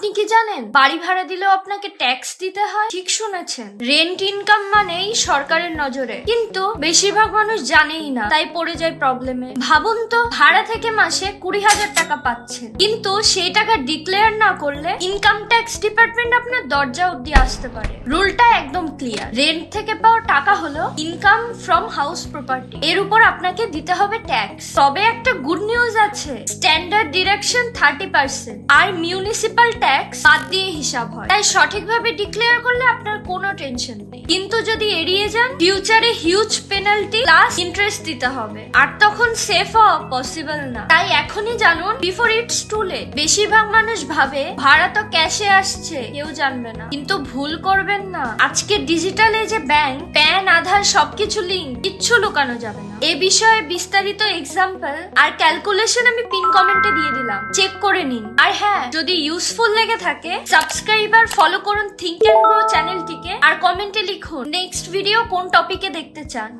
আপনি কি জানেন? বাড়ি ভাড়া দিলেও আপনাকে ট্যাক্স দিতে হয়? ঠিক শুনেছেন। রেন্ট ইনকাম মানেই সরকারের নজরে। কিন্তু বেশিরভাগ মানুষ জানেই না, তাই পড়ে যায় প্রবলেমে ভাবুন তো, ভাড়া থেকে মাসে কুড়ি হাজার টাকা পাচ্ছেন। কিন্তু সেই টাকা ডিক্লেয়ার না করলে ইনকাম ট্যাক্স ডিপার্টমেন্ট আপনার দরজা অব্দি আসতে পারে। রুলটা একদম ক্লিয়ার রেন্ট থেকে পাওয়া টাকা হলো ইনকাম ফ্রম হাউস প্রপার্টি এর উপর আপনাকে দিতে হবে ট্যাক্স তবে একটা গুড নিউজ আছে। স্ট্যান্ডার্ড ডিরেকশন থার্টি পার্সেন্ট আর মিউনিসিপাল ট্যাক্স বাদ দিয়ে হিসাব হয়। তাই সঠিকভাবে ডিক্লেয়ার করলে আপনার কোনো টেনশন নেই। কিন্তু যদি এড়িয়ে যান ফিউচারে হিউজ পেনাল্টি প্লাস ইন্টারেস্ট দিতে হবে। আর তখন সেফ হওয়া পসিবল না। তাই এখনই জানুন বিফোর ইটস টু লেট বেশিরভাগ মানুষ ভাবে, ভাড়া তো ক্যাশে আসছে, কেউ জানবে না। কিন্তু ভুল করবেন না। আজকে ডিজিটাল এজে ব্যাংক প্যান আধার সবকিছু লিঙ্ক কিচ্ছু লুকানো যাবে না। এ বিষয়ে বিস্তারিত এক্সাম্পল আর ক্যালকুলেশন আমি পিন কমেন্টে দিয়ে দিলাম। চেক করে নিন। আর হ্যাঁ যদি ইউজফুল লেগে থাকে সাবস্ক্রাইব আর ফলো করুন থিঙ্ক অ্যান্ড গ্রো চ্যানেলটিকে আর কমেন্টে লিখুন নেক্সট ভিডিও কোন টপিকে দেখতে চান?